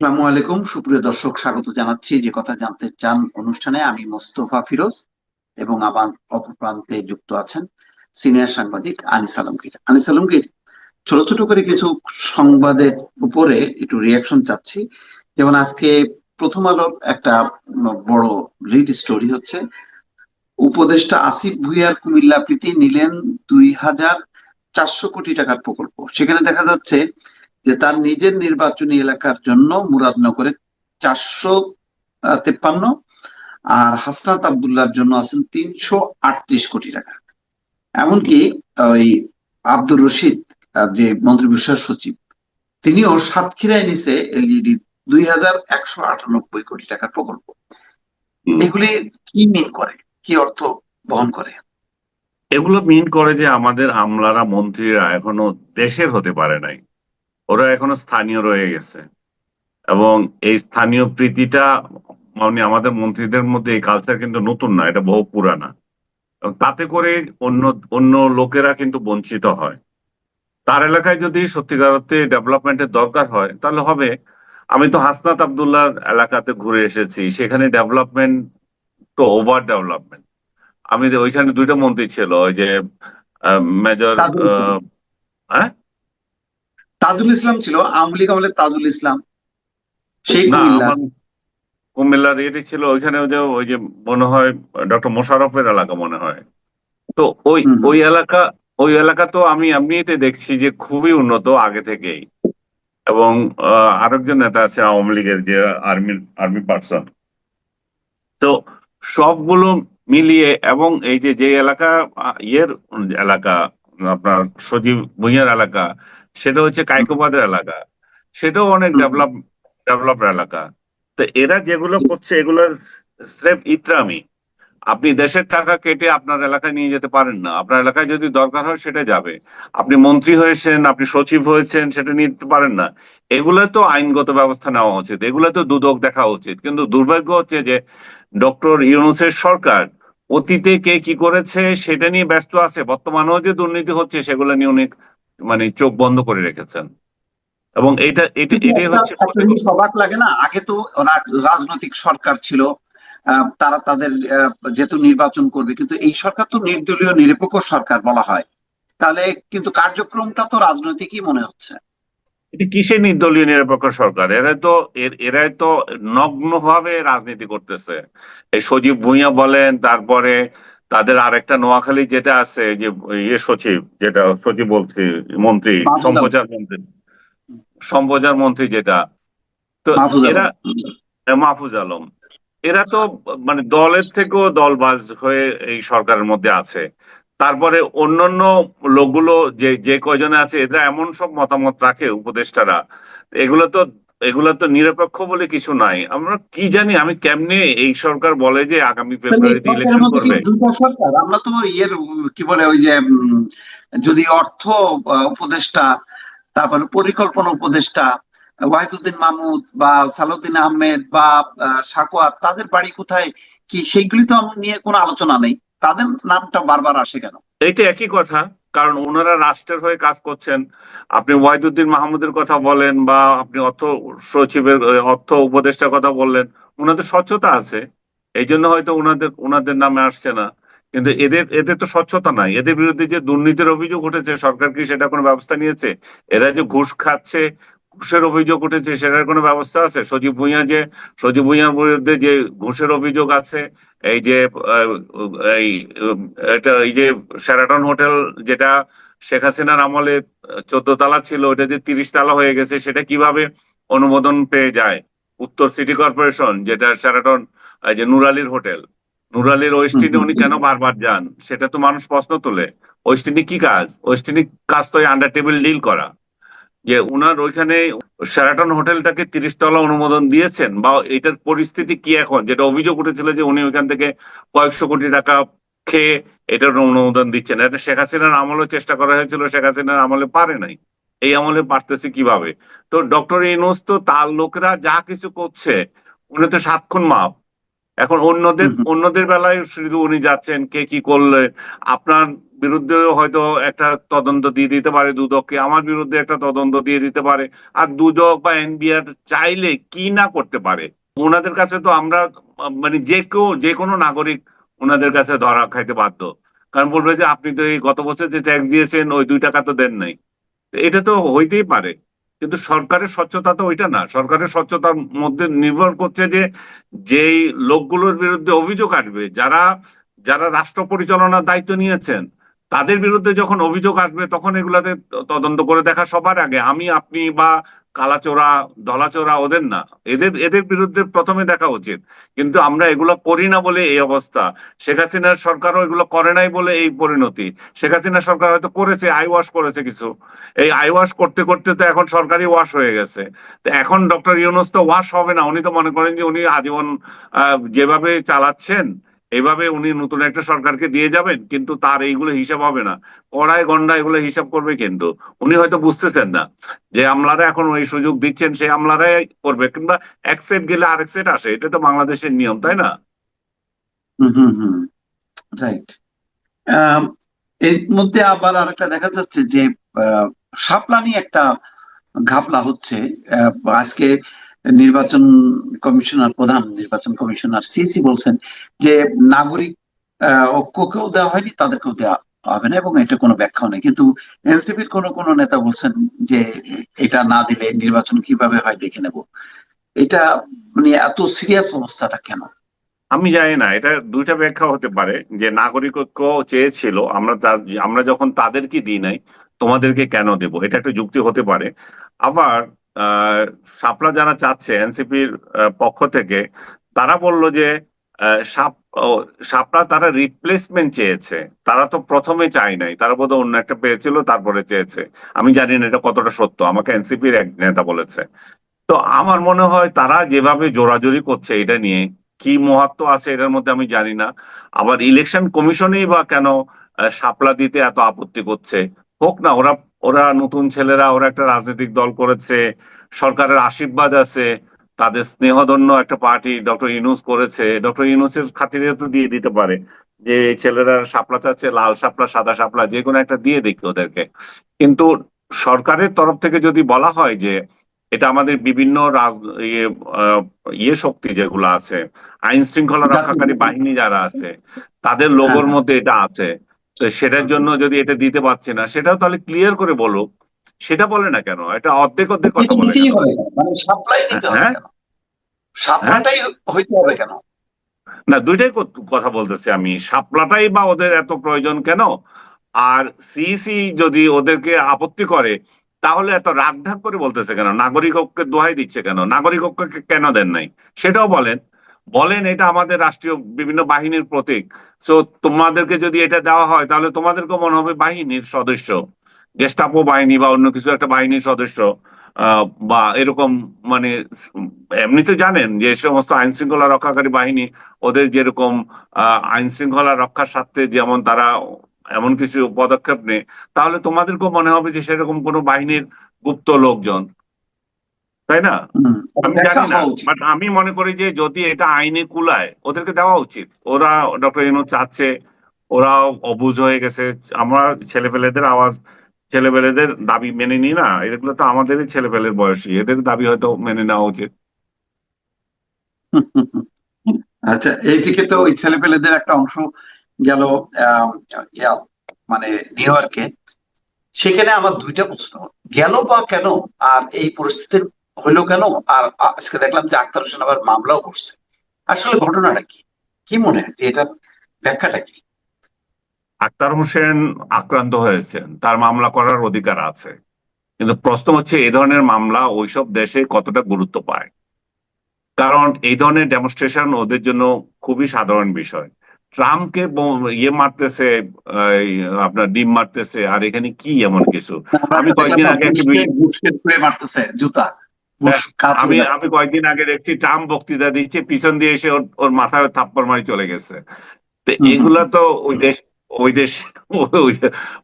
আসসালামু আলাইকুম। সুপ্রিয় দর্শক, স্বাগত জানাচ্ছি। যে কথা জানতে চান অনুষ্ঠানে আমি মোস্তফা ফিরোজ এবং আমার অপর যুক্ত আছেন সিনিয়র সাংবাদিক আনিস আলমগীর আনিস আলমগীর ছোট ছোট করে কিছু সংবাদের উপরে একটু রিয়াকশন চাচ্ছি। যেমন আজকে প্রথম আলোর একটা বড় লিড স্টোরি হচ্ছে, উপদেষ্টা আসিফ ভুইয়ার কুমিল্লা প্রীতি নিলেন দুই হাজার চারশো কোটি টাকার প্রকল্প। সেখানে দেখা যাচ্ছে যে তার নিজের নির্বাচনী এলাকার জন্য মুরাদনগরে চারশো তেপ্পান্ন আর হাসনাত আবদুল্লাহর জন্য আছেন তিনশো আটত্রিশ কোটি টাকা। এমনকি ওই আব্দুর রশিদ যে মন্ত্রিপরিষদ সচিব তিনিও সাতক্ষীরায় নিচে এলইডি দুই হাজার একশো আটানব্বই কোটি টাকার প্রকল্প। এগুলি কি মিন করে? কি অর্থ বহন করে? এগুলো মিন করে যে আমাদের আমলারা মন্ত্রীরা এখনও দেশের হতে পারে নাই। ওরা এখনও স্থানীয় রয়ে গেছে। এবং এই স্থানীয় প্রীতিটা মানে আমাদের মন্ত্রীদের মধ্যে এই কালচার কিন্তু নতুন না এটা বহু পুরানা। এবং তাতে করে অন্য অন্য লোকেরা কিন্তু বঞ্চিত হয়। তার এলাকায় যদি সত্যিকার অর্থে ডেভেলপমেন্টের দরকার হয় তাহলে হবে। আমি তো হাসনাত আবদুল্লাহর এলাকাতে ঘুরে এসেছি সেখানে ডেভেলপমেন্ট তো ওভার ডেভেলপমেন্ট আমি যে ওইখানে দুইটা মন্ত্রী ছিল ওই যে মেজর হ্যাঁ? তাজুল ইসলাম ছিল আওয়ামী লীগ আমলে তাজুল ইসলাম। সেই কুমিল্লা। কুমিল্লার এটি ছিল ওইখানে ওই যে ওই যে মনে হয় ডক্টর মোশাররফের এলাকা মনে হয়। তো ওই। ওই এলাকা ওই এলাকা তো আমি এমনিতে দেখছি যে খুবই উন্নত আগে থেকেই। এবং আরেকজন নেতা আছে আওয়ামী লীগের যে আর্মি আর্মি পার্সন। তো সবগুলো মিলিয়ে এবং এই যে যে এলাকা ইয়ের এলাকা আপনার সজীব ভুঁইয়ার এলাকা সেটা হচ্ছে কাইকোবাদের এলাকা। সেটাও অনেক ডেভেলপ ডেভেলপ এলাকা। তো এরা যেগুলো করছে এগুলোর স্রেফ ইত্রামি আপনি দেশের টাকা কেটে আপনার এলাকায় নিয়ে যেতে পারেন না। আপনার এলাকায় যদি দরকার হয় সেটা যাবে। আপনি মন্ত্রী হয়েছেন আপনি সচিব হয়েছেন সেটা নিতে পারেন না। এগুলো তো আইনগত ব্যবস্থা নেওয়া উচিত। এগুলো তো দুদক দেখা উচিত। কিন্তু দুর্ভাগ্য হচ্ছে যে ডক্টর ইউনুসের সরকার অতীতে কে কি করেছে সেটা নিয়ে ব্যস্ত আছে। বর্তমানেও যে দুর্নীতি হচ্ছে সেগুলো নিয়ে অনেক মানে চোখ বন্ধ করে রেখেছেন। এবং এটা এটা এটাই হচ্ছে একটা লাগে না? আগে তো ওরা রাজনৈতিক সরকার ছিল তারা তাদের যেহেতু নির্বাচন করবে কিন্তু এই সরকার তো নির্দলীয় নিরপেক্ষ সরকার বলা হয়। তাহলে কিন্তু কার্যক্রমটা তো রাজনৈতিকই মনে হচ্ছে। এটা কিসের নির্দলীয় নিরপেক্ষ সরকার? এরা তো এর- এরাই তো নগ্নভাবে রাজনীতি করতেছে। এই সজীব ভুঁইয়া বলেন তারপরে তাদের আরেকটা নোয়াখালী যেটা আছে যে ইয়ে সচিব যেটা সচিব বলছি মন্ত্রী সম্প্রচার মন্ত্রী। সম্প্রচার মন্ত্রী যেটা। তো এরা মাহফুজ আলম। এরা তো মানে দলের থেকেও দলবাজ হয়ে এই সরকারের মধ্যে আছে। তারপরে অন্যান্য লোকগুলো যে যে কয়জনে আছে এরা এমন সব মতামত রাখে উপদেষ্টারা। এগুলো তো এগুলো তো নিরপেক্ষ বলে কিছু নাই। আমরা কি জানি আমি কেমনে এই সরকার বলে যে আগামী মানে ফেব্রুয়ারিতে ইলেকশন করবে? সরকার? আমরা তো ইয়ের কি বলে ওই যে যদি অর্থ উপদেষ্টা তারপরে পরিকল্পনা উপদেষ্টা ওয়াহিদুদ্দিন মাহমুদ বা সালুদ্দিন আহমেদ বা সাকোয়াত তাদের বাড়ি কোথায় কি সেইগুলি তো আমার নিয়ে কোনো আলোচনা নেই। তাদের নামটা বারবার আসে কেন? এইটা একই কথা। কারণ ওনারা রাষ্ট্রের হয়ে কাজ করছেন। আপনি ওয়াহিদুদ্দিন মাহমুদের কথা বলেন বা আপনি অর্থ সচিবের অর্থ উপদেষ্টার কথা বললেন, ওনাদের স্বচ্ছতা আছে। এই জন্য হয়তো ওনাদের ওনাদের নামে আসছে না। কিন্তু এদের এদের তো স্বচ্ছতা নাই। এদের বিরুদ্ধে যে দুর্নীতির অভিযোগ উঠেছে, সরকার কি সেটা কোনো ব্যবস্থা নিয়েছে? এরা যে ঘুষ খাচ্ছে, ঘুষের অভিযোগ উঠেছে, সেটার কোনো ব্যবস্থা আছে? সজীব ভুঁইয়া যে, সজীব ভুঁইয়ার বিরুদ্ধে যে ঘুষের অভিযোগ আছে এই যে এই এটা এই যে শেরাটন হোটেল যেটা শেখ হাসিনার আমলে চোদ্দ তালা ছিল ওটা যে তিরিশ তালা হয়ে গেছে সেটা কীভাবে অনুমোদন পেয়ে যায়? উত্তর সিটি কর্পোরেশন যেটা শেরাটন এই যে নুরালির হোটেল। নুরালির ওয়েস্টিনে উনি কেন বারবার যান? সেটা তো মানুষ প্রশ্ন তোলে। ওয়েস্টিনে কি কাজ? ওয়েস্ট ওয়েস্টিনে কাজ তো আন্ডার টেবিল ডিল করা। যে উনার ওইখানে শেরাটন হোটেলটাকে তিরিশ তলা অনুমোদন দিয়েছেন বা এটার পরিস্থিতি কি এখন? যেটা অভিযোগ উঠেছিল যে উনি ওইখান থেকে কয়েকশো কোটি টাকা খেয়ে এটার অনুমোদন দিচ্ছেন। এটা শেখ হাসিনার আমলেও চেষ্টা করা হয়েছিল শেখ হাসিনার আমলে পারে নাই। এই আমলে পারতেছে কীভাবে? তো ডক্টর ইনুস তো তার লোকরা যা কিছু করছে উনি তো সাতক্ষণ মাপ। এখন অন্যদের। অন্যদের বেলায় শুধু উনি যাচ্ছেন কে কি করলে আপনার বিরুদ্ধে হয়তো একটা তদন্ত দিয়ে দিতে পারে দুদককে, আমার বিরুদ্ধে একটা তদন্ত দিয়ে দিতে পারে। আর দুদক বা এনবিআর চাইলে কি না করতে পারে? ওনাদের কাছে তো আমরা মানে যে কেউ, যে কোনো নাগরিক ওনাদের কাছে ধরা খাইতে বাধ্য। কারণ বলবে যে, আপনি তো এই গত বছর যে ট্যাক্স দিয়েছেন, ওই দুই টাকা তো দেন নাই। এটা তো হইতেই পারে। কিন্তু সরকারের স্বচ্ছতা তো ওইটা না। সরকারের স্বচ্ছতার মধ্যে নির্ভর করছে যে, যেই লোকগুলোর বিরুদ্ধে অভিযোগ আসবে, যারা যারা রাষ্ট্র পরিচালনার দায়িত্ব নিয়েছেন তাদের বিরুদ্ধে যখন অভিযোগ আসবে, তখন এগুলাতে তদন্ত করে দেখা সবার আগে। আমি, আপনি বা কালাচোরা, ধলাচোরা ওদের না। এদের এদের বিরুদ্ধে প্রথমে দেখা উচিত। কিন্তু আমরা এগুলো করি না বলে এই অবস্থা। শেখ হাসিনার সরকারও এগুলো করে নাই বলে এই পরিণতি। শেখ হাসিনা সরকার হয়তো করেছে আই ওয়াশ করেছে কিছু। এই আই ওয়াশ করতে করতে তো এখন সরকারি ওয়াশ হয়ে গেছে। তো এখন ডক্টর ইউনুস তো ওয়াশ হবে না। উনি তো মনে করেন যে উনি আজীবন যেভাবে চালাচ্ছেন এইভাবে উনি নতুন একটা সরকারকে দিয়ে যাবেন, কিন্তু তার এইগুলো হিসাব হবে না। কড়াই গন্ডা এগুলো হিসাব করবে কিন্তু। উনি হয়তো বুঝতেছেন না যে আমলারা এখন ওই সুযোগ দিচ্ছেন, সেই আমলারাই করবে, কিংবা এক সেট গেলে আরেক সেট আসে, এটা তো বাংলাদেশের নিয়ম, তাই না? রাইট। এর মধ্যে আবার আরেকটা দেখা যাচ্ছে যে নিয়ে একটা ঘাপলা হচ্ছে আজকে নির্বাচন কমিশনার, প্রধান নির্বাচন কমিশনার সিসি বলছেন যে নাগরিক ঐক্যকেও দেওয়া হয়নি, তাদেরকেও দেওয়া হবে না এবং এটা কোনো ব্যাখ্যাও নেই। কিন্তু এনসিপির কোনো কোনো নেতা বলছেন যে এটা না দিলে নির্বাচন কীভাবে হয় দেখে নেব। এটা মানে এত সিরিয়াস অবস্থাটা কেন? আমি জানি না, এটা দুইটা ব্যাখ্যা হতে পারে যে নাগরিকত্ব চেয়েছিল, আমরা আমরা যখন তাদেরকে দিই নাই, তোমাদেরকে কেন দেব? এটা একটা যুক্তি হতে পারে। আবার শাপলা যারা চাচ্ছে এনসিপির পক্ষ থেকে তারা বলল যে শাপ ও, তারা রিপ্লেসমেন্ট চেয়েছে। তারা তো প্রথমে চাই নাই। তারা বোধহয় অন্য একটা পেয়েছিল তারপরে চেয়েছে। আমি জানি না এটা কতটা সত্য। আমাকে এনসিপির এক নেতা বলেছে। তো আমার মনে হয় তারা যেভাবে জোরাজোরি করছে এটা নিয়ে কি মহাত্ম আছে এটার মধ্যে আমি জানি না। আবার ইলেকশন কমিশনেই বা কেন সাপলা দিতে এত আপত্তি করছে হোক না ওরা ওরা নতুন ছেলেরা ওরা একটা রাজনৈতিক দল করেছে সরকারের আশীর্বাদ আছে তাদের স্নেহধন্য একটা পার্টি ডক্টর ইউনুস করেছে। ডক্টর ইউনুসের খাতিরে তো দিয়ে দিতে পারে যে ছেলেরা শাপলা চাচ্ছে লাল শাপলা সাদা শাপলা যে কোনো একটা দিয়ে দেখি ওদেরকে। কিন্তু সরকারের তরফ থেকে যদি বলা হয় যে এটা আমাদের বিভিন্ন রাজ ইয়ে ইয়ে শক্তি যেগুলো আছে আইন শৃঙ্খলা রক্ষাকারী বাহিনী যারা আছে তাদের লোগোর হ্যাঁ। মধ্যে এটা আছে। সেটার জন্য যদি এটা দিতে পারছে না সেটাও তাহলে ক্লিয়ার করে বলো। সেটা বলে না কেন? এটা অর্ধেক অর্ধেক কথা বলে? মানে সাপ্লাই নিতে হবে হ্যাঁ? কেন? সাপ্লাইটাই হইতে হবে কেন? না দুইটাই কথা বলতেছি আমি। শাপলাটাই বা ওদের এত প্রয়োজন কেন? আর সিসি যদি ওদেরকে আপত্তি করে তাহলে এত রাগঢাক করে বলতেছে কেন? নাগরিককে দোহাই দিচ্ছে কেন? নাগরিককে কেন দেন নাই? সেটাও বলেন। বলেন এটা আমাদের রাষ্ট্রীয় বিভিন্ন বাহিনীর প্রতীক। সো তোমাদেরকে যদি এটা দেওয়া হয়, তাহলে তোমাদেরকেও মনে হবে বাহিনীর সদস্য। গেস্টাপো বাহিনী বা অন্য কিছু একটা বাহিনীর সদস্য বা এরকম মানে এমনিতে জানেন যে সমস্ত আইন শৃঙ্খলা রক্ষাকারী বাহিনী, ওদের যেরকম আইন শৃঙ্খলা রক্ষার স্বার্থে যেমন তারা এমন কিছু পদক্ষেপ নেয়, তাহলে তোমাদেরকেও মনে হবে যে সেরকম কোনো বাহিনীর গুপ্ত লোকজন। তাই না? আমি জানি না বাট আমি মনে করি যে যদি এটা আইনে কুলায় ওদেরকে দেওয়া উচিত। ওরা ডক্টর ইনু চাচ্ছে ওরা অবুজ হয়ে গেছে। আমরা ছেলেপেলেদের আওয়াজ ছেলেপেলেদের দাবি মেনে নিই না। এগুলো তো আমাদেরই ছেলেপেলের বয়সী। এদের দাবি হয়তো মেনে নেওয়া উচিত। আচ্ছা এইদিকে তো ওই ছেলেপেলেদের একটা অংশ গেল আহ, ইয়া, মানে নিউ ইয়র্কে। সেখানে আমার দুইটা প্রশ্ন। গেল বা কেন? আর এই পরিস্থিতির হইল কেন? আর আজকে দেখলাম যে আক্তার হোসেন আবার মামলাও করছে। আসলে ঘটনাটা কি? কি মনে হয়? যে এটার ব্যাখ্যাটা কি? আক্তার হোসেন আক্রান্ত হয়েছেন। তার মামলা করার অধিকার আছে। কিন্তু প্রশ্ন হচ্ছে এই ধরনের মামলা ওইসব দেশে কতটা গুরুত্ব পায়? কারণ এই ধরনের ডেমনস্ট্রেশন ওদের জন্য খুবই সাধারণ বিষয়। ট্রাম্পকে ইয়ে মারতেছে আপনার ডিম মারতেছে আর এখানে কি এমন কিছু? আমি কয়েকদিন আগে মারতেছে জুতা। আমি আমি কয়েকদিন আগে দেখছি ট্রাম্প বক্তৃতা দিচ্ছে পিছন দিয়ে এসে ওর ওর মাথায় থাপ্পড় মারি চলে গেছে। তো। এগুলা তো ওই দেশ ওই দেশ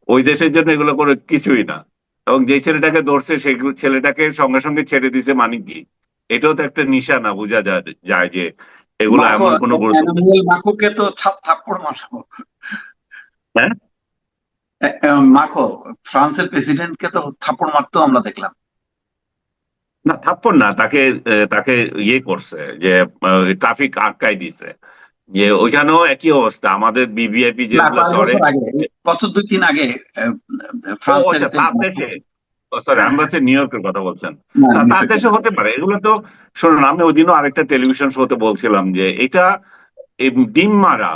ওই- দেশের জন্য এগুলো কোনো কিছুই না। এবং যে ছেলেটাকে ধরছে সেই ছেলেটাকে সঙ্গে সঙ্গে ছেড়ে দিছে মানে কি এটাও তো একটা নিশানা বোঝা যায় যায় যে এগুলো এমন কোনো এনামুল তো থাপ্পড় মারলো। হ্যাঁ? মাখো ফ্রান্সের প্রেসিডেন্টকে তো থাপ্পড় মারতেও আমরা দেখলাম। না থাপ্পড় না তাকে তাকে ইয়ে করছে যে ট্রাফিক আটকাই দিছে। যে ওইখানেও একই অবস্থা আমাদের বিবিআইপি না যেগুলো চড়ে বছর দুই তিন আগে সরি আমি বলছি নিউ ইয়র্কের কথা বলছেন। তার দেশে হতে পারে। এগুলো তো শুনুন আমি ওই দিনও আরেকটা টেলিভিশন শোতে বলছিলাম যে এটা ডিম মারা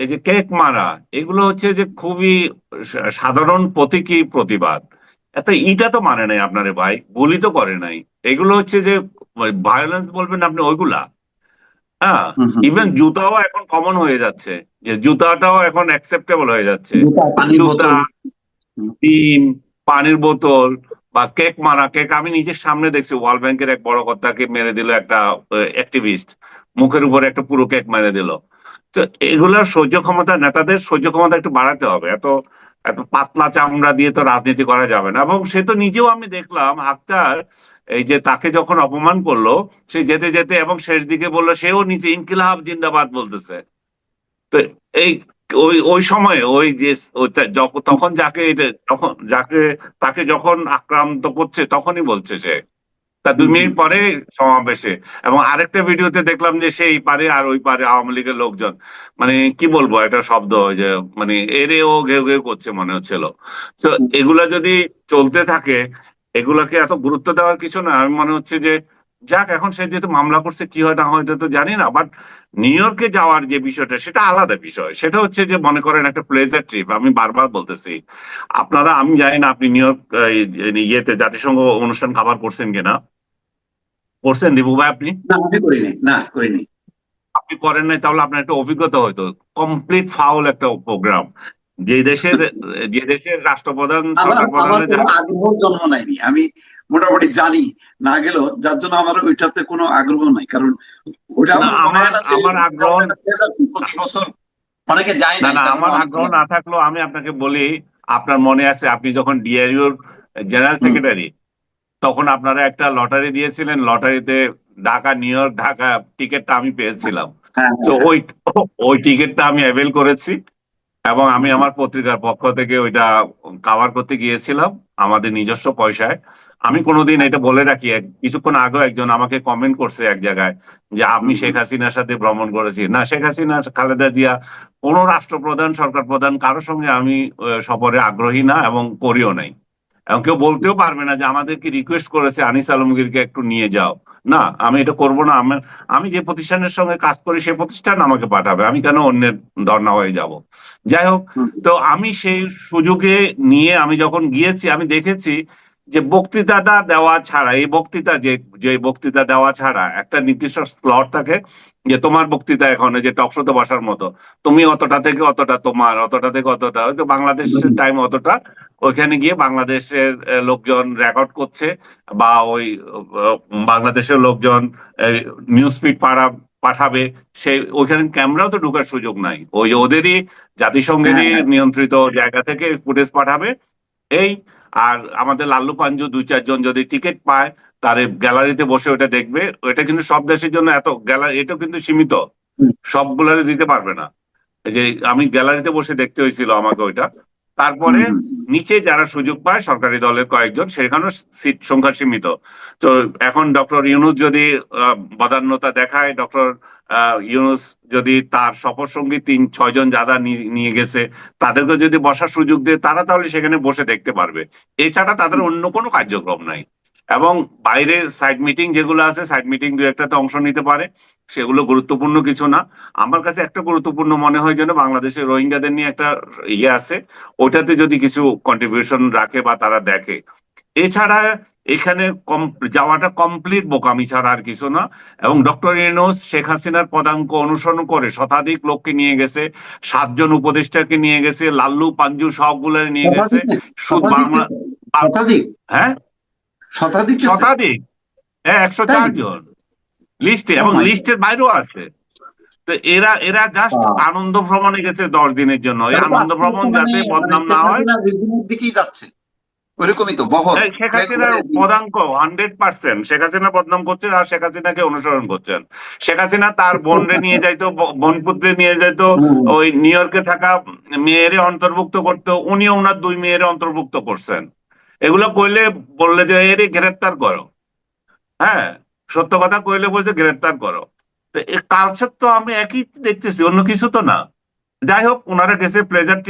এই যে কেক মারা এগুলো হচ্ছে যে খুবই সাধারণ প্রতীকী প্রতিবাদ। এত ইটা তো মানে নাই আপনারে ভাই গুলি তো করে নাই। এগুলো হচ্ছে যে ভায়োলেন্স বলবেন আপনি ওইগুলা। হ্যাঁ। ইভেন জুতাও এখন কমন হয়ে যাচ্ছে। যে জুতাটাও এখন অ্যাকসেপ্টেবল হয়ে যাচ্ছে। জুতা, পানির জুতা বোতল। ডিম পানির বোতল বা কেক মারা কেক আমি নিজের সামনে দেখছি। ওয়ার্ল্ড ব্যাংকের এক বড় কর্তাকে মেরে দিল একটা অ্যাক্টিভিস্ট মুখের উপরে একটা পুরো কেক মেরে দিল। তো এগুলোর সহ্য ক্ষমতা নেতাদের সহ্য ক্ষমতা একটু বাড়াতে হবে। এত এত পাতলা চামড়া দিয়ে তো রাজনীতি করা যাবে না। এবং সে তো নিজেও আমি দেখলাম, আক্তার, এই যে তাকে যখন অপমান করল, সে যেতে যেতে এবং শেষ দিকে বলল, সেও নিচে ইনকিলাব জিন্দাবাদ বলতেছে। তো এই ওই ওই সময়ে ওই যে তখন যাকে এটা তখন যাকে, তাকে যখন আক্রান্ত করছে, তখনই বলছে সে। তা দুই মিনিট পরে সমাবেশে এবং আরেকটা ভিডিওতে দেখলাম যে সেই পারে আর ওই পারে আওয়ামী লীগের লোকজন। মানে কি বলব একটা শব্দ যে মানে এরে ও ঘেউ ঘেউ করছে মনে হচ্ছিল। তো এগুলা যদি চলতে থাকে এগুলাকে এত গুরুত্ব দেওয়ার কিছু না। আমি মনে হচ্ছে যে যাক এখন সে যেহেতু মামলা করছে কি হয় না হয় তো জানি না। বাট নিউ ইয়র্কে যাওয়ার যে বিষয়টা সেটা আলাদা বিষয়। সেটা হচ্ছে যে মনে করেন একটা প্লেজার ট্রিপ আমি বারবার বলতেছি। আপনারা আমি জানি না আপনি নিউ ইয়র্ক ইয়েতে জাতিসংঘ অনুষ্ঠান খাবার করছেন কিনা। করছেন দিবু ভাই আপনি? না আমি করিনি। না করিনি। আপনি করেন নাই তাহলে আপনার একটা অভিজ্ঞতা হয়তো কমপ্লিট ফাউল একটা প্রোগ্রাম। যে দেশের যে দেশের রাষ্ট্রপ্রধান আগ্রহ জন্ম নেয়নি। আমি মোটামুটি জানি না গেলেও যার জন্য আমার ওইটাতে কোনো আগ্রহ নাই। কারণ ওটা আমার আমার- আগ্রহ- প্রতি বছর অনেকে যায় না আমার আগ্রহ না থাকলেও আমি আপনাকে বলি আপনার মনে আছে আপনি যখন ডিআরইউর জেনারেল সেক্রেটারি তখন আপনারা একটা লটারি দিয়েছিলেন লটারিতে ঢাকা নিউ ইয়র্ক ঢাকা টিকিটটা আমি পেয়েছিলাম। হ্যাঁ তো ওই ওই টিকিটটা আমি অ্যাভেল করেছি এবং আমি আমার পত্রিকার পক্ষ থেকে ওইটা কাভার করতে গিয়েছিলাম আমাদের নিজস্ব পয়সায়। আমি কোনোদিন এটা বলে রাখি কিছুক্ষণ আগেও একজন আমাকে কমেন্ট করছে এক জায়গায় যে আমি শেখ হাসিনার সাথে ভ্রমণ করেছি। না শেখ হাসিনা খালেদা জিয়া কোন রাষ্ট্রপ্রধান সরকার প্রধান কারোর সঙ্গে আমি সফরে আগ্রহী না এবং করিও নাই। এবং কেউ বলতেও পারবে না যে আমাদেরকে রিকোয়েস্ট করেছে আনিস আলমগীরকে একটু নিয়ে যাও। না আমি এটা করব না। আমার আমি যে প্রতিষ্ঠানের সঙ্গে কাজ করি সেই প্রতিষ্ঠান আমাকে পাঠাবে। আমি কেন অন্যের ধর্ণা হয়ে যাব? যাই হোক তো আমি সেই সুযোগে নিয়ে আমি যখন গিয়েছি আমি দেখেছি যে বক্তৃতাটা দেওয়া ছাড়া এই বক্তৃতা যে যে বক্তৃতা দেওয়া ছাড়া একটা নির্দিষ্ট স্লট থাকে যে তোমার বক্তৃতা এখন যে টকশোতে বসার মতো। তুমি অতটা থেকে অতটা তোমার অতটা থেকে অতটা হয়তো বাংলাদেশের টাইম অতটা ওইখানে গিয়ে বাংলাদেশের লোকজন রেকর্ড করছে বা ওই বাংলাদেশের লোকজন নিউজ ফিড পাড়া পাঠাবে। সেই ওইখানে ক্যামেরাও তো ঢোকার সুযোগ নাই। ওই ওদেরই জাতিসংঘেরই হ্যাঁ, হ্যাঁ। নিয়ন্ত্রিত জায়গা থেকে ফুটেজ পাঠাবে। এই আর আমাদের লাল্লু পাঞ্জু দুই চারজন যদি টিকিট পায় তার গ্যালারিতে বসে ওটা দেখবে। ওটা কিন্তু সব দেশের জন্য এত গ্যালারি এটা কিন্তু সীমিত। হুম। সবগুলারে দিতে পারবে না। যে আমি গ্যালারিতে বসে দেখতে হয়েছিল আমাকে ওইটা। তারপরে নিচে যারা সুযোগ পায় সরকারি দলের কয়েকজন সেখানেও সিট সংখ্যা সীমিত তো এখন ডক্টর ইউনুস যদি আহ, বদান্যতা দেখায় ডক্টর ইউনুস যদি তার সফর সঙ্গী তিন ছয়জন যারা নিয়ে গেছে তাদেরকে যদি বসার সুযোগ দেয় তারা তাহলে সেখানে বসে দেখতে পারবে। এছাড়া তাদের অন্য কোনো কার্যক্রম নাই। এবং বাইরে সাইড মিটিং যেগুলো আছে সাইড মিটিং দু একটাতে অংশ নিতে পারে সেগুলো গুরুত্বপূর্ণ কিছু না। আমার কাছে একটা গুরুত্বপূর্ণ মনে হয় যেন বাংলাদেশের রোহিঙ্গাদের নিয়ে একটা ইয়ে আছে ওইটাতে যদি কিছু কন্ট্রিবিউশন রাখে বা তারা দেখে। এছাড়া এখানে কম- যাওয়াটা কমপ্লিট বোকামি ছাড়া আর কিছু না। এবং ডক্টর ইউনুস শেখ হাসিনার পদাঙ্ক অনুসরণ করে শতাধিক লোককে নিয়ে গেছে সাতজন উপদেষ্টাকে নিয়ে গেছে লাল্লু পাঞ্জু সবগুলো নিয়ে গেছে। শুধু বাংলা হ্যাঁ? শতাধিক শতাধিক। হ্যাঁ একশো চার জন। লিস্টে Oh এবং লিস্টের বাইরেও আছে। তো এরা এরা জাস্ট আনন্দ ভ্রমণে গেছে দশ দিনের জন্য। আনন্দ ভ্রমণ যাতে মানে- বদনাম না শেখ হয়। দিকেই যাচ্ছে। ওইরকমই তো বহর শেখ হাসিনার পদাঙ্ক হান্ড্রেড পার্সেন্ট শেখ হাসিনা বদনাম করছেন আর শেখ হাসিনাকে অনুসরণ করছেন। শেখ হাসিনা তার বোনরে নিয়ে যাইতো বোনপুত্রে নিয়ে যাইতো। ওই নিউ ইয়র্কে থাকা মেয়েরে অন্তর্ভুক্ত করতো। উনিও ওনার দুই মেয়েরে অন্তর্ভুক্ত করছেন। এগুলো কইলে বললে যে, এরে গ্রেপ্তার করো। হ্যাঁ সত্য কথা কইলে বলছে, গ্রেপ্তার করো। তো এই কালচার তো আমি একই দেখতেছি, অন্য কিছু তো না। যাই হোক ওনারা গেছে প্লেজার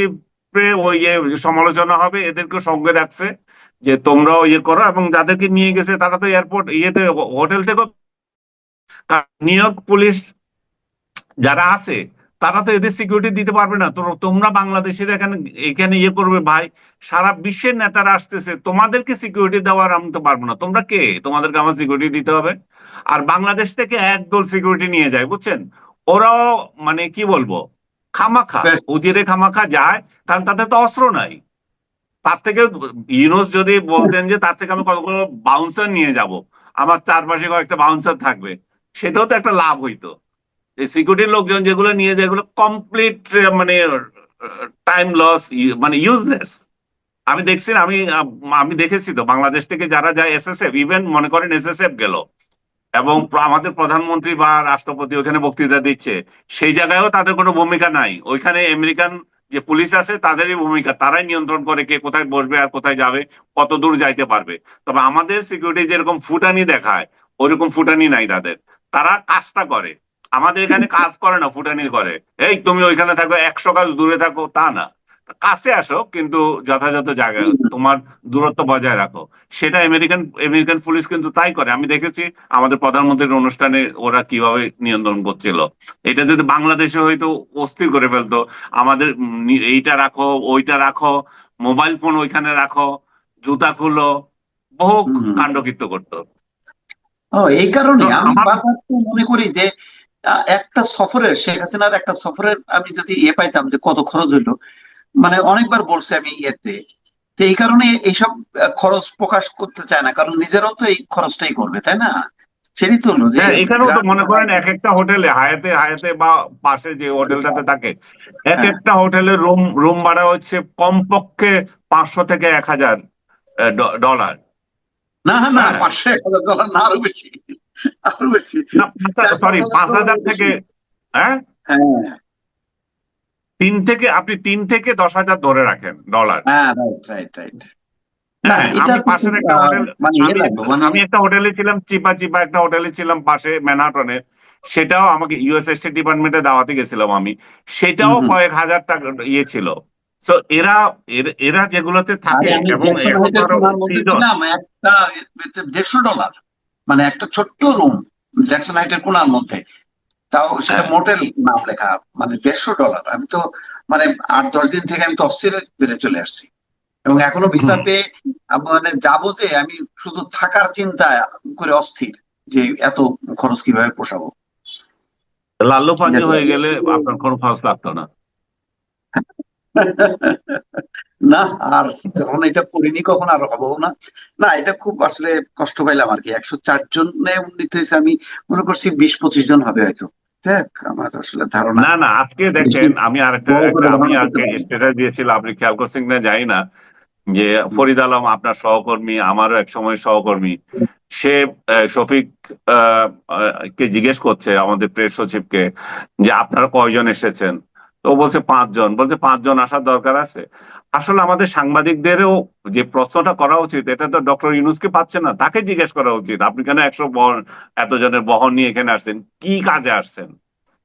ওই ইয়ে সমালোচনা হবে এদেরকে সঙ্গে রাখছে যে, তোমরাও ইয়ে করো। এবং যাদেরকে নিয়ে গেছে, তারা তো এয়ারপোর্ট ইয়েতে, হোটেল থেকে নিউ ইয়র্ক পুলিশ যারা আছে তারা তো এদের সিকিউরিটি দিতে পারবে না। তোমরা বাংলাদেশের এখানে এখানে ইয়ে করবে ভাই। সারা বিশ্বের নেতারা আসতেছে তোমাদেরকে সিকিউরিটি দেওয়ার আমি তো পারব না। তোমরা কে? তোমাদেরকে আমার সিকিউরিটি দিতে হবে। আর বাংলাদেশ থেকে একদল সিকিউরিটি নিয়ে যায় বুঝছেন? ওরাও মানে কি বলব? খামাখা। উজিরে খামাখা যায় কারণ তাদের তো অস্ত্র নাই। তার থেকে ইউনুস যদি বলতেন যে তার থেকে আমি কতগুলো বাউন্সার নিয়ে যাব। আমার চারপাশে কয়েকটা বাউন্সার থাকবে। সেটাও তো একটা লাভ হইতো। সিকিউরিটির লোকজন যেগুলো নিয়ে যায়, এগুলো কমপ্লিট মানে টাইম লস মানে ইউজলেস আমি দেখছি আমি আমি দেখেছি তো, বাংলাদেশ থেকে যারা যায় এসএসএফ ইভেন মনে করেন এসএসএফ গেল, এবং আমাদের প্রধানমন্ত্রী বা রাষ্ট্রপতি ওখানে বক্তৃতা দিচ্ছে, সেই জায়গায়ও তাদের কোনো ভূমিকা নাই। ওইখানে আমেরিকান যে পুলিশ আছে, তাদেরই ভূমিকা, তারাই নিয়ন্ত্রণ করে কে কোথায় বসবে আর কোথায় যাবে, কত দূর যাইতে পারবে। তবে আমাদের সিকিউরিটি যেরকম ফুটানি দেখায় ওইরকম ফুটানি নাই তাদের। তারা কাজটা করে। আমাদের এখানে কাজ করে না ফুটানি করে এই তুমি ওইখানে থাকো একশো কাজ দূরে থাকো তা না। কাছে আসো কিন্তু যথাযথ জায়গায় তোমার দূরত্ব বজায় রাখো। সেটা আমেরিকান আমেরিকান পুলিশ কিন্তু তাই করে। আমি দেখেছি আমাদের প্রধানমন্ত্রীর অনুষ্ঠানে ওরা কীভাবে নিয়ন্ত্রণ করছিল। এটা যদি বাংলাদেশে হয়তো অস্থির করে ফেলতো আমাদের এইটা রাখো ওইটা রাখো মোবাইল ফোন ওইখানে রাখো জুতা খুলো বহু হুম। করতো। এই কারণে আমি মনে করি যে একটা সফরের শেখ হাসিনার একটা সফরের আমি যদি ইয়ে পাইতাম যে কত খরচ হইল মানে অনেকবার বলছে আমি ইয়েতে তো এই কারণে এইসব খরচ প্রকাশ করতে চায় না কারণ নিজেরাও তো এই খরচটাই করবে তাই না সেটাই তো হলো যে হ্যাঁ এখানেও তো মনে করেন এক একটা হোটেলে হায়াতে হায়াতে বা পাশে যে হোটেলটাতে থাকে এক হ্যাঁ। একটা হোটেলের রুম রুম ভাড়া হচ্ছে কমপক্ষে পাঁচশো থেকে এক হাজার ডলার না না হ্যাঁ। পাঁচশো এক হাজার ডলার না আরও বেশি আরও বেশি। সরি পাঁচ হাজার থেকে হ্যাঁ? হ্যাঁ। তিন থেকে আপনি তিন থেকে দশ হাজার ধরে রাখেন ডলার হ্যাঁ রাইট রাইট রাইট আমি একটা হোটেল ছিলাম চিপা চিপা একটা হোটেলে ছিলাম পাশে ম্যানহাটনে সেটাও আমাকে ইউএস স্টেট ডিপার্টমেন্টে দাওয়াতে গেছিলাম আমি। সেটাও। কয়েক হাজার টাকা ইয়ে ছিল। তো এরা এর- যেগুলোতে থাকে এবং একটা দেড়শো ডলার মানে একটা ছোট্ট রুম জ্যাকসন হাইটের কোনার মধ্যে। তাও সেটা। মোটেল নাম লেখা মানে দেড়শো ডলার আমি তো মানে আট দশ দিন থেকে আমি তো অস্থির বেড়ে চলে আসছি। এবং এখনও ভিসা পেয়ে মানে যাব যে আমি শুধু থাকার চিন্তা করে অস্থির যে এত খরচ কীভাবে পোষাবো। লাল্লু হয়ে গেলে আপনার কোনো খরচ লাগতো না। না আর যখন এটা করিনি কখন আর হব না। না এটা খুব আসলে কষ্ট পাইলাম আর কি। একশো চার জনে উন্নীত হয়েছে আমি মনে করছি বিশ পঁচিশ জন হবে হয়তো। দেখ আমার আসলে ধারণা না না আজকে দেখেন আমি আরেকটা আমি আজকে। স্টেটাস দিয়েছিলাম আপনি খেয়াল করছেন না যে ফরিদ আলম আপনার সহকর্মী আমারও এক সময় সহকর্মী। সে শফিক কে জিজ্ঞেস করছে আমাদের প্রেস সচিবকে যে আপনারা কয়জন এসেছেন? তো বলছে পাঁচজন। বলছে পাঁচজন আসার দরকার আছে। আসলে আমাদের সাংবাদিকদেরও যে প্রশ্নটা করা উচিত এটা তো ডক্টর ইউনুসকে পাচ্ছে না তাকে জিজ্ঞেস করা উচিত আপনি কেন একশো বহন এতজনের বহন নিয়ে এখানে আসছেন কি কাজে আসছেন?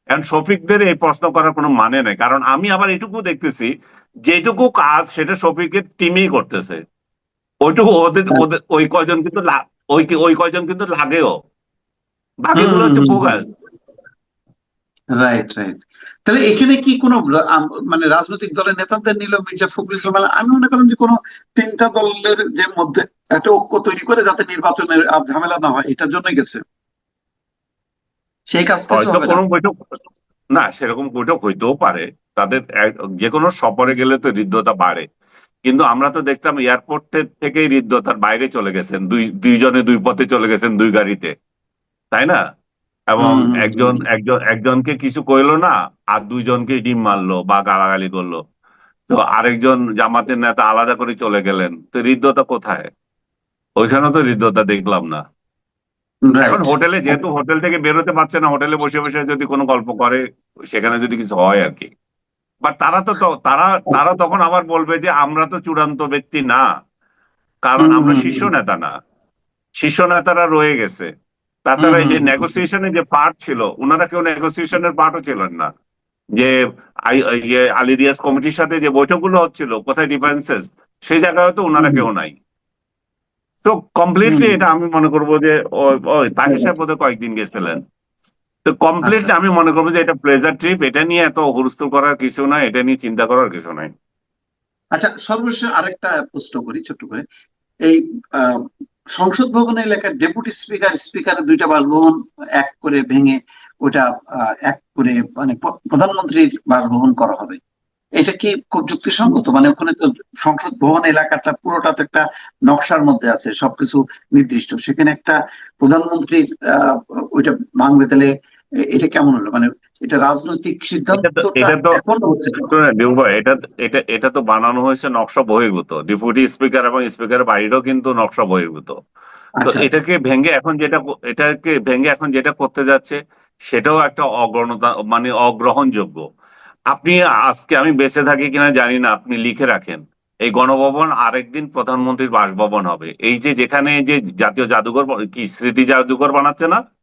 এখন শফিকদের এই প্রশ্ন করার কোনো মানে নেই কারণ আমি আবার এটুকু দেখতেছি যেটুকু কাজ সেটা শফিকের টিমই করতেছে। ওইটুকু ওদের ওদের ওই কয়জন কিন্তু ওই ওই কয়জন কিন্তু লাগেও। বাকিগুলো হচ্ছে বোগাস। রাইট রাইট তাহলে এখানে কি কোনো মানে রাজনৈতিক দলের নেতাদের নিল মির্জা ফখরুল ইসলাম? আলম? আমি মনে করলাম যে কোনো তিনটা দলের যে মধ্যে একটা ঐক্য তৈরি করে যাতে নির্বাচনের ঝামেলা না হয় এটার জন্য গেছে। সেই কাজ কিছু হয়তো হবে না? কোনো বৈঠক না সেরকম বৈঠক হইতেও পারে। তাদের যে কোনো সফরে গেলে তো হৃদ্যতা বাড়ে। কিন্তু আমরা তো দেখতাম এয়ারপোর্ট থেকেই হৃদ্যতার বাইরে চলে গেছেন। দুই দুইজনে দুই পথে চলে গেছেন দুই গাড়িতে। তাই না? এবং একজন একজন একজনকে কিছু কইলো না আর দুইজনকে ডিম মারলো বা গালাগালি করল। তো আরেকজন জামাতের নেতা আলাদা করে চলে গেলেন। তো হৃদ্যতা কোথায়? ওইখানে তো হৃদ্যতা দেখলাম না। এখন হোটেলে যেহেতু হোটেল থেকে বেরোতে পারছে না হোটেলে বসে বসে যদি কোনো গল্প করে সেখানে যদি কিছু হয় আর কি। বাট তারা তো তারা তারা তখন আবার বলবে যে আমরা তো চূড়ান্ত ব্যক্তি না। কারণ আমরা শীর্ষ নেতা না। শীর্ষ নেতারা রয়ে গেছে। তাছাড়া এই যে। নেগোসিয়েশনের যে পার্ট ছিল ওনারা কেউ নেগোসিয়েশনের পার্টও ছিলেন না। যে আলিরিয়াস কমিটির সাথে যে বৈঠকগুলো হচ্ছিল কোথায় ডিফেন্সেস সেই জায়গায় তো ওনারা কেউ নাই। তো কমপ্লিটলি এটা আমি মনে করব যে ওই- তাহির সাহেব বোধহয় কয়েকদিন গেছিলেন। তো কমপ্লিটলি আচ্ছা। আমি মনে করব যে এটা প্লেজার ট্রিপ এটা নিয়ে এত হুলস্থুল করার কিছু নাই এটা নিয়ে চিন্তা করার কিছু নাই। আচ্ছা সর্বশেষ আরেকটা প্রশ্ন করি ছোট্ট করে। এই সংসদ ভবনে এলাকার ডেপুটি স্পিকার স্পিকারের দুইটা বাসভবন এক করে ভেঙে ওটা এক করে মানে প্রধানমন্ত্রীর বাসভবন করা হবে। এটা কি খুব যুক্তিসঙ্গত? মানে ওখানে তো সংসদ ভবন এলাকাটা পুরোটা তো একটা নকশার মধ্যে আছে, সবকিছু নির্দিষ্ট। সেখানে একটা প্রধানমন্ত্রীর ওইটা ভাঙবে তাহলে এটা কেমন হলো? মানে এটা রাজনৈতিক সিদ্ধান্তটা এটা তো- এটা এটা এটা তো বানানো হয়েছে নকশা বহির্ভূত। ডেপুটি স্পিকার এবং স্পিকারের বাড়িরও কিন্তু নকশা বহির্ভূত। তো আচ্ছা আচ্ছা। এটাকে ভেঙে এখন যেটা এটাকে ভেঙে এখন যেটা করতে যাচ্ছে সেটাও একটা অগ্রণতা মানে অগ্রহণযোগ্য। আপনি আজকে আমি বেঁচে থাকি কিনা জানি না আপনি লিখে রাখেন। এই গণভবন আরেকদিন প্রধানমন্ত্রীর বাসভবন হবে। এই যে যেখানে যে জাতীয় জাদুঘর কি স্মৃতি জাদুঘর বানাচ্ছে না?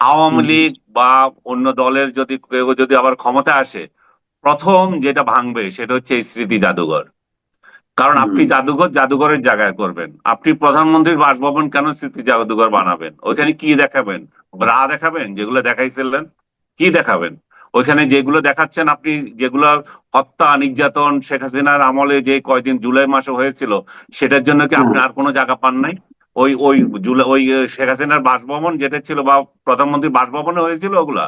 আওয়ামী লীগ বা অন্য দলের যদি কেউ যদি আবার ক্ষমতা আসে প্রথম যেটা ভাঙবে সেটা হচ্ছে এই স্মৃতি জাদুঘর। কারণ আপনি জাদুঘর জাদুঘরের জায়গায় করবেন। আপনি প্রধানমন্ত্রীর বাসভবন কেন স্মৃতি জাদুঘর বানাবেন? ওইখানে কি দেখাবেন? রা দেখাবেন? যেগুলো দেখাইছিলেন কি দেখাবেন? ওইখানে যেগুলো দেখাচ্ছেন আপনি যেগুলো হত্যা নির্যাতন শেখ হাসিনার আমলে যে কয়দিন জুলাই মাসে হয়েছিল সেটার জন্য কি আপনি আর কোনো জায়গা পান নাই? ওই ওই জুলাই ওই শেখ হাসিনার বাসভবন যেটা ছিল বা প্রধানমন্ত্রীর বাসভবনে হয়েছিল ওগুলা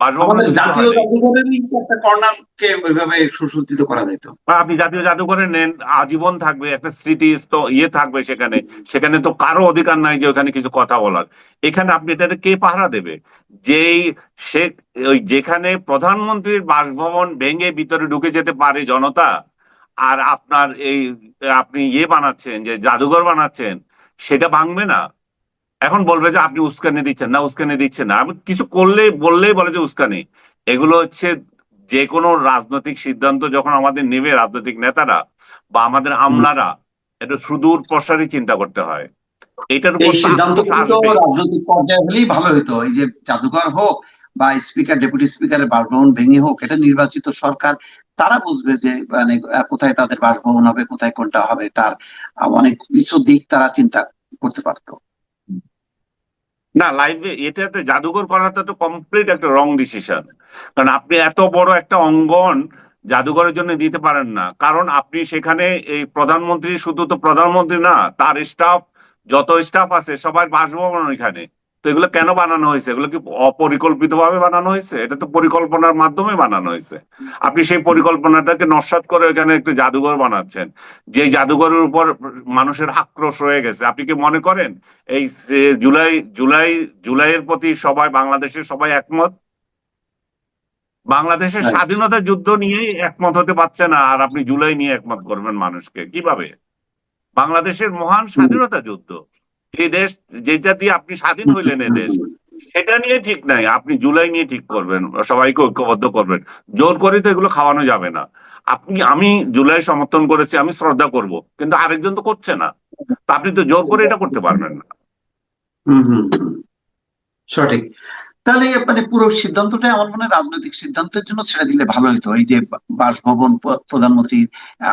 জাতীয় হয় নাই। জাদুঘরেরই একটা কর্নারকে ওইভাবে সুসজ্জিত করা যেত। আপনি জাতীয় জাদুঘরে নেন আজীবন থাকবে একটা স্মৃতি ইয়ে থাকবে সেখানে। সেখানে তো কারও অধিকার নাই যে ওখানে কিছু কথা বলার। এখানে আপনি এটাকে কে পাহারা দেবে? যেই সে ওই যেখানে প্রধানমন্ত্রীর বাসভবন ভেঙে ভিতরে ঢুকে যেতে পারে জনতা আর আপনার এই আপনি ইয়ে বানাচ্ছেন যে জাদুঘর বানাচ্ছেন সেটা ভাঙবে না। এখন বলবে যে আপনি উস্কানি দিচ্ছেন না উস্কানি দিচ্ছেন না। আমি কিছু করলেই বললেই বলে যে উস্কানি। এগুলো হচ্ছে যে কোনো রাজনৈতিক সিদ্ধান্ত যখন আমাদের নেবে রাজনৈতিক নেতারা বা আমাদের আমলারা এটা সুদূর প্রসারী চিন্তা করতে হয়। এটার উপর সিদ্ধান্ত। রাজনৈতিক পর্যায়ে হলেই ভালো হতো এই যে জাদুঘর হোক বা স্পিকার ডেপুটি স্পিকারের বাসভবন ভেঙে হোক এটা নির্বাচিত সরকার তারা বুঝবে যে মানে কোথায় তাদের বাসভবন হবে, কোথায় কোনটা হবে, তার অনেক কিছু দিক তারা চিন্তা করতে পারতো। না লাইভে এটাতে জাদুঘর করাটা তো কমপ্লিট একটা রং ডিসিশন কারণ আপনি এত বড় একটা অঙ্গন জাদুঘরের জন্য দিতে পারেন না। কারণ আপনি সেখানে এই প্রধানমন্ত্রী, শুধু তো প্রধানমন্ত্রী না, তার স্টাফ যত স্টাফ আছে সবার বাসভবন ওইখানে। তো এগুলো কেন বানানো হয়েছে? এগুলো কি অপরিকল্পিত ভাবে বানানো হয়েছে? এটা তো পরিকল্পনার মাধ্যমে বানানো হয়েছে। আপনি সেই পরিকল্পনাটাকে নস্বাত করে এখানে একটু জাদুঘর বানাচ্ছেন। যে জাদুঘরের উপর মানুষের আক্রোশ রয়ে গেছে। আপনি কি মনে করেন এই জুলাই জুলাই জুলাইয়ের প্রতি সবাই বাংলাদেশের সবাই একমত? বাংলাদেশের স্বাধীনতা যুদ্ধ নিয়েই একমত হতে পারছে না আর আপনি জুলাই নিয়ে একমত করবেন মানুষকে। কীভাবে? বাংলাদেশের মহান স্বাধীনতা যুদ্ধ। এই দেশ, যেটা দিয়ে আপনি স্বাধীন হইলেন দেশ, সেটা নিয়ে ঠিক নাই। আপনি জুলাই নিয়ে ঠিক করবেন, সবাইকে ঐক্যবদ্ধ করবেন। জোর করে তো এগুলো খাওয়ানো যাবে না। আপনি, আমি জুলাই সমর্থন করেছি, আমি শ্রদ্ধা করব, কিন্তু আরেকজন তো করছে না। তা আপনি তো জোর করে এটা করতে পারবেন না। সঠিক। তাহলে মানে পুরো সিদ্ধান্তটা আমার মনে রাজনৈতিক সিদ্ধান্তের জন্য ছেড়ে দিলে ভালো হতো এই যে বাসভবন প্রধানমন্ত্রীর,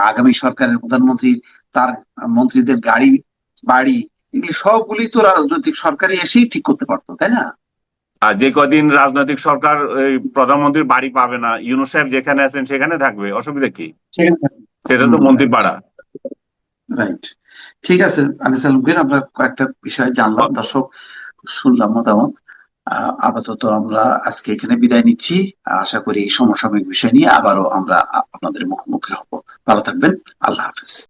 আগামী সরকারের প্রধানমন্ত্রীর, তার মন্ত্রীদের গাড়ি, বাড়ি এগুলি সবগুলি তো রাজনৈতিক সরকারই এসেই ঠিক করতে পারতো তাই না? আর যে কদিন রাজনৈতিক সরকার প্রধানমন্ত্রীর বাড়ি পাবে না ইউনুস সাহেব যেখানে আছেন সেখানে থাকবে অসুবিধা কি? সেটা তো মন্ত্রী পাড়া। রাইট। ঠিক আছে আনিস আলমগীর আমরা কয়েকটা বিষয় জানলাম দর্শক শুনলাম মতামত। আহ, আপাতত আমরা আজকে এখানে বিদায় নিচ্ছি। আশা করি এই সমসাময়িক বিষয় নিয়ে আবারও আমরা আপনাদের মুখোমুখি হব। ভালো থাকবেন। আল্লাহ হাফেজ।